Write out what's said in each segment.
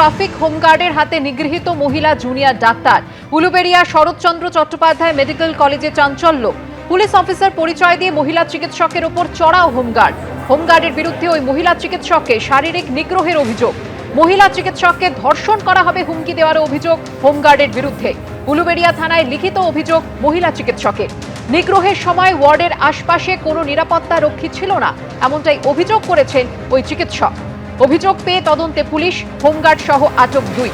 Traffic হোমগার্ডের হাতে নিগৃহীত মহিলা junior doctor. Uluberia Saratchandra Chattopadhyay medical কলেজে চাঞ্চল্য। পুলিশ অফিসার পরিচয় দিয়ে মহিলা চিকিৎসকের ওপর চড়াও হোমগার্ড। হোমগার্ডের বিরুদ্ধে ওই মহিলা চিকিৎসককে শারীরিক নিগ্রহের অভিযোগ। মহিলা চিকিৎসককে ধর্ষণ করা হবে হুমকি দেওয়ার অভিযোগ হোমগার্ডের বিরুদ্ধে। উলুবেড়িয়া থানায় লিখিত অভিযোগ মহিলা চিকিৎসকের। নিগ্রহের সময় ওয়ার্ডের আশপাশে কোনো নিরাপত্তা রক্ষী ছিল না, এমনটাই অভিযোগ করেছেন ওই চিকিৎসক। অভিযোগ পেয়ে তদন্তে পুলিশ, হোমগার্ড সহ আটক দুই।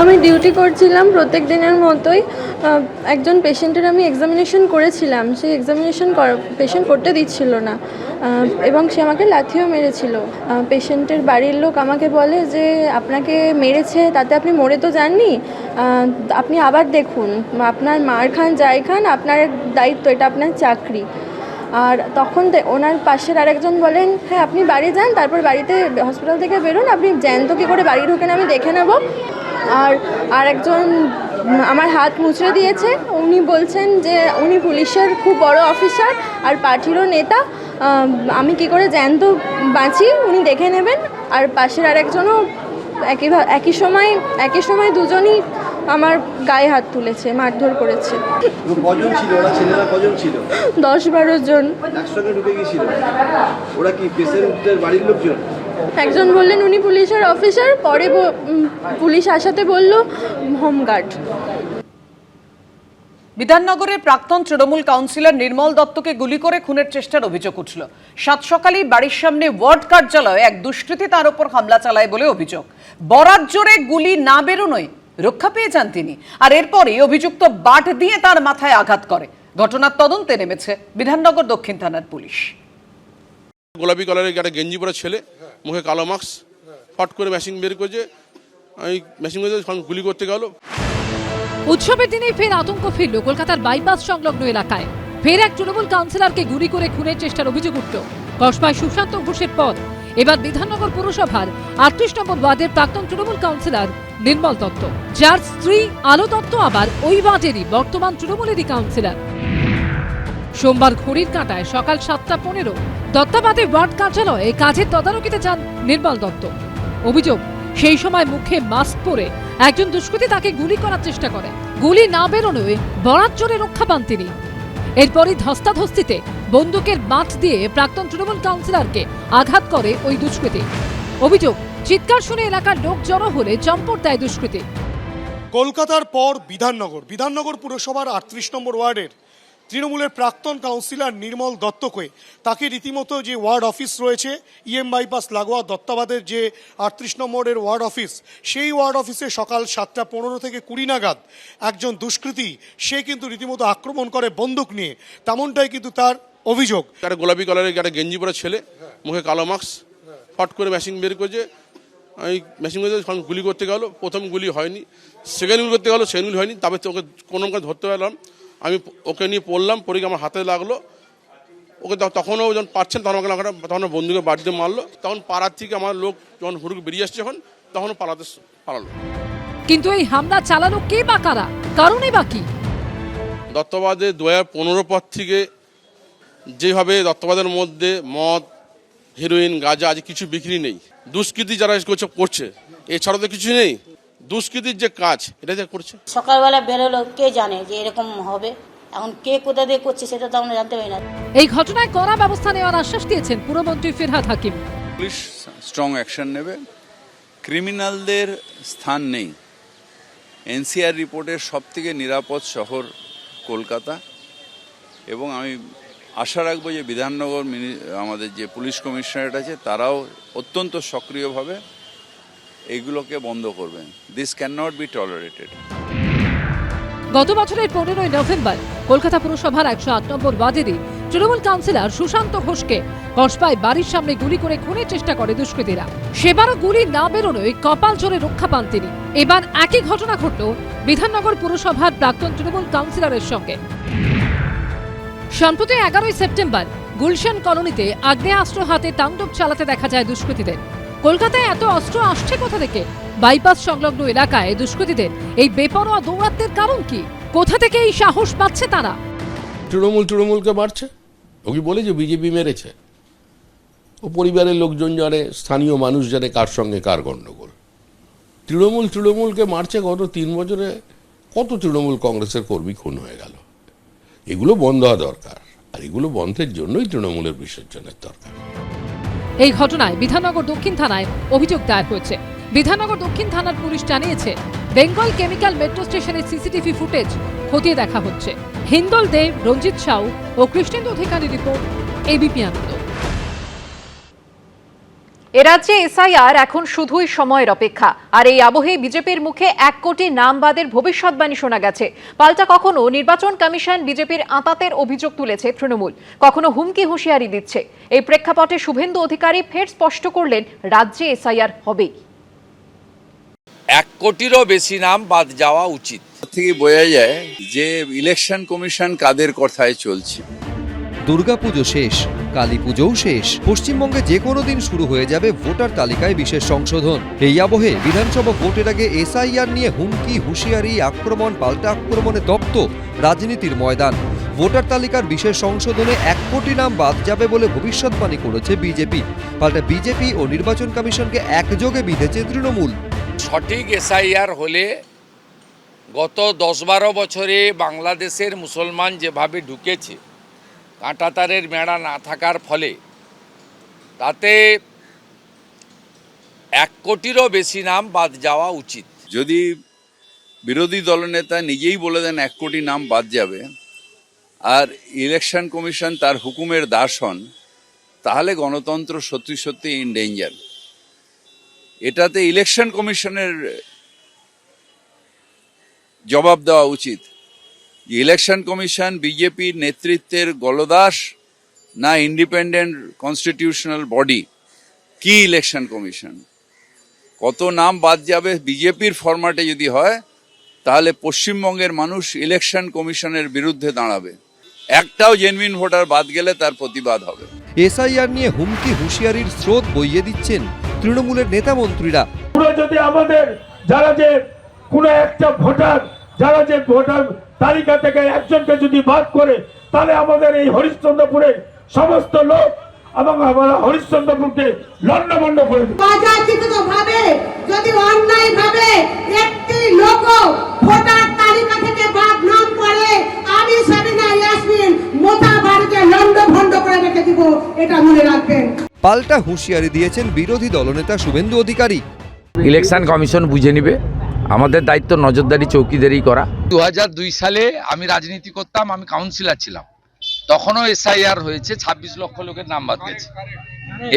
আমি ডিউটি করছিলাম প্রত্যেক দিনের মতোই। একজন পেশেন্টের আমি এক্সামিনেশন করেছিলাম। সেই এক্সামিনেশন পেশেন্ট করতে দিচ্ছিল না। এবং সে আমাকে লাথিও মেরেছিল। পেশেন্টের বাড়ির লোক আমাকে বলে যে, আপনাকে মেরেছে, তাতে আপনি মরে তো যাননি। আপনি আবার দেখুন। আপনার মার খান, যাই খান, আপনার দায়িত্ব, এটা আপনার চাকরি। আর তখন ওনার পাশের আরেকজন বলেন হ্যাঁ আপনি বাড়ি যান, তারপর বাড়িতে হসপিটাল থেকে বেরোন, আপনি জ্যান্ত কী করে বাড়ি ঢোকেন আমি দেখে নেব। আর আরেকজন আমার হাত মুচড়ে দিয়েছে, উনি বলছেন যে, উনি পুলিশের খুব বড় অফিসার আর পার্টিরও নেতা আমি কি করে জ্যান্ত বাঁচি, উনি দেখে নেবেন। আর পাশের আরেকজনও একই একই সময় একই সময় দুজনই আমার গায়ে হাত তুলেছে মারধর করেছে। কজন ছিল? ওরা ছেলেরা কজন ছিল? দশ বারো জন। একসঙ্গে ঢুকে গিয়েছিল? ওরা কি পেশেন্টের বাড়ির লোকজন? একজন বললেন উনি পুলিশের অফিসার। পরে পুলিশ আসাতে বলল হোমগার্ড। বিধাননগরের প্রাক্তন তৃণমূল কাউন্সিলর নির্মল দত্তকে গুলি করে খুনের চেষ্টার অভিযোগ উঠল। সাত সকালেই বাড়ির সামনে ওয়ার্ড কার্যালয়ে এক দুষ্কৃতী তার উপর হামলা চালায় বলে অভিযোগ। বরাত জোরে গুলি না বেরোনোয় রক্ষা পেয়ে যান তিনি। আর এরপরই অভিযুক্ত বাট দিয়ে তার মাথায় আঘাত করে। ঘটনার তদন্তে নেমেছে বিধাননগর দক্ষিণ থানার পুলিশ। গোলাপি কালারের একটা গেঞ্জি পরা ছেলে মুখে কালো মাস্ক ফট করে মেশিন বের করেছে। আমি মেশিন করে গুলি করতে গেল। উৎসবের দিনেই ফের আতঙ্ক ফিরল কলকাতার বাইপাস সংলগ্ন এলাকায়। ফের এক তৃণমূল কাউন্সিলরকে গুলি করে খুনের চেষ্টার অভিযোগ উঠল। কসবায় সুশান্ত ঘোষের পদ এবার বিধাননগর পুরসভার আটত্রিশ নম্বর ওয়ার্ডের প্রাক্তন তৃণমূল কাউন্সিলর নির্মল দত্ত, যার স্ত্রী আলো দত্ত আবার ওই ওয়ার্ডেরই বর্তমান তৃণমূলেরই কাউন্সিলর। সোমবার ঘড়ির কাঁটায় সকাল সাতটা পনেরো দত্তাবাদে ওয়ার্ড কার্যালয়ে কাজের তদারকিতে যান নির্মল দত্ত। অভিযোগ, সেই সময় মুখে মাস্ক পরে একজন দুষ্কৃতী তাকে গুলি করার চেষ্টা করে গুলি না বেরোনোয় বরাত জোরে রক্ষা পান তিনি। এরপরই ধস্তাধস্তিতে বন্দুকের বাঁধ দিয়ে প্রাক্তন তৃণমূল কাউন্সিলরকে আঘাত করে ওই দুষ্কৃতী। অভিযোগ, চিৎকার শুনে এলাকার লোক জড়ো হলে চম্পট দেয় দুষ্কৃতী। কলকাতার পর বিধাননগর বিধাননগর পুরসভার আটত্রিশ নম্বর ওয়ার্ডের তৃণমূলের প্রাক্তন কাউন্সিলর নির্মল দত্তকে। তাকে রীতিমতো যে ওয়ার্ড অফিস রয়েছে ইএম বাইপাস লাগোয়া দত্তাবাদের যে আটত্রিশ নম্বরের ওয়ার্ড অফিস, সেই ওয়ার্ড অফিসে সকাল সাতটা পনেরো থেকে কুড়ি নাগাদ একজন দুষ্কৃতী, সে কিন্তু রীতিমতো আক্রমণ করে বন্দুক নিয়ে। তেমনটাই কিন্তু তার অভিযোগ। একটা গোলাপি কালারের একটা গেঞ্জি পরা ছেলে, মুখে কালো মাস্ক ফট করে মেশিন বের করেছে। আমি মেশিন করে গুলি করতে গেলো, প্রথম গুলি হয়নি সেকেন্ড গুলি করতে গেলো সেকেন্ড গুলি হয়নি, তারপর তোকে কোনো ধরতে পারলাম। আমি ওকে নিয়ে পড়লাম পড়ে আমার হাতে লাগল। ওকে তখনও যখন পাচ্ছেন তখন আমাকে তখন বন্ধুকে বাড়িতে মারলো। তখন পাড়ার থেকে আমার লোক যখন হুড়ুক বেরিয়ে আসছে যখন তখন পালাতে পালালো। কিন্তু এই হামলা চালানো কে বা কারা? কারণে বা কি? দত্তবাদে দু হাজার পনেরো পর থেকে যেভাবে দত্তবাদের মধ্যে মদ হিরোইন গাঁজা আজ কিছু বিক্রি নেই। দুষ্কৃতি যারা করছে করছে এছাড়া তো কিছু নেই। দুষ্কৃতির যে কাজ এটা যে করছে? সকালবেলা বেরোলো কে জানে যে এরকম হবে? এখন কে কোথা দিয়ে করছে সেটা তো আমরা জানতে পারি না। এই ঘটনায় কড়া ব্যবস্থা নেওয়ার আশ্বাস দিয়েছেন পুরমন্ত্রী Firhad Hakim. Police strong action নেবে। ক্রিমিনালদের স্থান নেই। এনসিআর রিপোর্টের সবথেকে নিরাপদ শহর কলকাতা। এবং আমি আশা রাখব যে বিধাননগর মিনি আমাদের যে পুলিশ কমিশনারেট আছে তারাও অত্যন্ত সক্রিয়ভাবে এইগুলোকে বন্ধ করবেন। This can not be tolerated গত বছরের পনেরোই নভেম্বর কলকাতা পুরসভার একশো আট নম্বর ওয়ার্ডেরই তৃণমূল কাউন্সিলর সুশান্ত ঘোষকে কসবায় বাড়ির সামনে গুলি করে খুনের চেষ্টা করে দুষ্কৃতীরা। সেবারও গুলি না বেরোনোয় কপাল জোরে রক্ষা পান তিনি। এবার একই ঘটনা ঘটল বিধাননগর পুরসভার প্রাক্তন তৃণমূল কাউন্সিলরের সঙ্গে। সম্প্রতি এগারোই সেপ্টেম্বর গুলশান কলোনিতে আগ্নেয়াস্ত্র হাতে তাণ্ডব চালাতে দেখা যায় দুষ্কৃতীদের। কলকাতায় এত অস্ত্র আসছে কোথা থেকে? বাইপাস সংলগ্ন এলাকায় দুষ্কৃতীদের এই বেপরোয়া দৌরাত্মের কারণ কি? কোথা থেকে এই সাহস পাচ্ছে তারা? তৃণমূল তৃণমূলকে মারছে? ওকে বলে যে বিজেপি মেরেছে। ও পরিবারের লোকজন জানে, স্থানীয় মানুষ জানে কার সঙ্গে কার গণ্ডগোল তৃণমূল তৃণমূলকে মারছে গত তিন বছরে। কত তৃণমূল কংগ্রেসের কর্মী খুন হয়ে গেল? এগুলো বন্ধ হওয়া দরকার। আর এগুলো বন্ধের জন্যই তৃণমূলের বিসর্জনের দরকার। এই ঘটনায় বিধাননগর দক্ষিণ থানায় অভিযোগ দায়ের হয়েছে। বিধাননগর দক্ষিণ থানার পুলিশ জানিয়েছে, বেঙ্গল কেমিক্যাল মেট্রো স্টেশনের সিসিটিভি ফুটেজ খতিয়ে দেখা হচ্ছে। হিন্দল দেব, রঞ্জিত সাউ ও কৃষ্ণেন্দু অধিকারী রিপোর্ট, এবিপি আনন্দ। এ রাজ্যে এসআইআর এখন শুধুই সময়ের অপেক্ষা। আর এই আবহে বিজেপির মুখে এক কোটি নাম বাদের ভবিষ্যৎবাণী শোনা গেছে। পাল্টা কখনো নির্বাচন কমিশন বিজেপির আঁতাতের অভিযোগ তুলেছে তৃণমূল। কখনো হুমকি হুঁশিয়ারি দিচ্ছে। এই প্রেক্ষাপটে শুভেন্দু অধিকারী ফের স্পষ্ট করলেন রাজ্যে এসআইআর হবেই। এক কোটিরও বেশি নাম বাদ যাওয়া উচিত। থেকে বোঝা যায় যে ইলেকশন কমিশন কাদের কথায় চলছে। দুর্গাপুজো শেষ কালী পুজোও শেষ। পশ্চিমবঙ্গে যে কোনো দিন শুরু হয়ে যাবে ভোটার তালিকায় বিশেষ সংশোধন। এই আবহে বিধানসভা ভোটের আগে এসআইআর নিয়ে হুমকি, হুঁশিয়ারি, আক্রমণ, পাল্টা আক্রমণে তপ্ত রাজনীতির ময়দান। ভোটার তালিকার বিশেষ সংশোধনে এক কোটি নাম বাদ যাবে বলে ভবিষ্যৎবাণী করেছে বিজেপি। পাল্টা বিজেপি ও নির্বাচন কমিশনকে একযোগে বিঁধেছে তৃণমূল। সঠিক এসআইআর হলে গত দশ বারো বছরে বাংলাদেশের মুসলমান যেভাবে ঢুকেছে কাঁটাতারের মেড়া না থাকার ফলে তাতে এক কোটিরও বেশি নাম বাদ যাওয়া উচিত। যদি বিরোধী দলনেতা নিজেই বলে দেন এক কোটি নাম বাদ যাবে, আর ইলেকশন কমিশন তার হুকুমের দাস হন তাহলে গণতন্ত্র সত্যি সত্যি ইন ডেঞ্জার এটাতে ইলেকশন কমিশনের জবাব দেওয়া উচিত। ইলেকশন কমিশন বিজেপির নেতৃত্বের গলদাস না ইন্ডিপেন্ডেন্ট কনস্টিটিউশনাল বডি? কি ইলেকশন কমিশন? কত নাম বাদ যাবে? বিজেপির ফরম্যাটে যদি হয় তাহলে পশ্চিমবঙ্গের মানুষ ইলেকশন কমিশনের বিরুদ্ধে দাঁড়াবে। একটাও জেনুইন ভোটার বাদ গেলে তার প্রতিবাদ হবে। এসআইআর নিয়ে হুমকি হুঁশিয়ারির স্রোত বইয়ে দিচ্ছেন তৃণমূলের নেতা মন্ত্রীরা পুরো যদি আমাদের যারা যে কোনো একটা ভোটার যারা যে ভোটার তালিকা থেকে একজনকে যদি বাদ করে তাহলে আমাদের এই হরিশ্চন্দ্রপুরের সমস্ত লোক এবং আমরা হরিশ্চন্দ্রপুরকে লন্ডভন্ড করে ভাবে যদি অন্যায় ভাবে একটি লোক ভোটার তালিকা থেকে বাদ নাম করে আমি সাবিনা ইয়াসমিন মোটা বাড়িতে লন্ড ভন্ড করে রেখে দিব এটা মনে রাখবেন। পাল্টা হুঁশিয়ারি দিয়েছেন বিরোধী দলনেতা শুভেন্দু অধিকারী। ইলেকশন কমিশন বুঝে নিবে। আমাদের দায়িত্ব নজরদারি চৌকিদারি করা। দু দুই সালে আমি রাজনীতি করতাম আমি কাউন্সিলর ছিলাম। তখনও এসআইআর হয়েছে ২৬ লক্ষ লোকের নাম বাদ গেছে।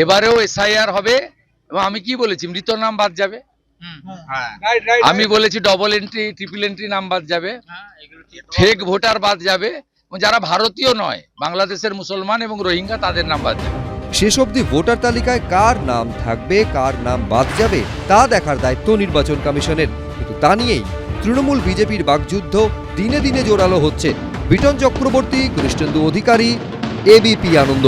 এবারেও এসআইআর হবে এবং আমি কি বলেছি মৃত নাম বাদ যাবে। আমি বলেছি ডবল এন্ট্রি ট্রিপল এন্ট্রি নাম বাদ যাবে। ফেক ভোটার বাদ যাবে। এবং যারা ভারতীয় নয় বাংলাদেশের মুসলমান এবং রোহিঙ্গা তাদের নাম বাদ যাবে। শেষ অবধি ভোটার তালিকায় কার নাম থাকবে কার নাম বাদ যাবে তা দেখার দায়িত্ব নির্বাচন কমিশনের। তা নিয়েই তৃণমূল বিজেপির বাকযুদ্ধ দিনে দিনে জোরালো হচ্ছে। বিটন চক্রবর্তী, কৃষ্ণেন্দু অধিকারী এবিপি আনন্দ।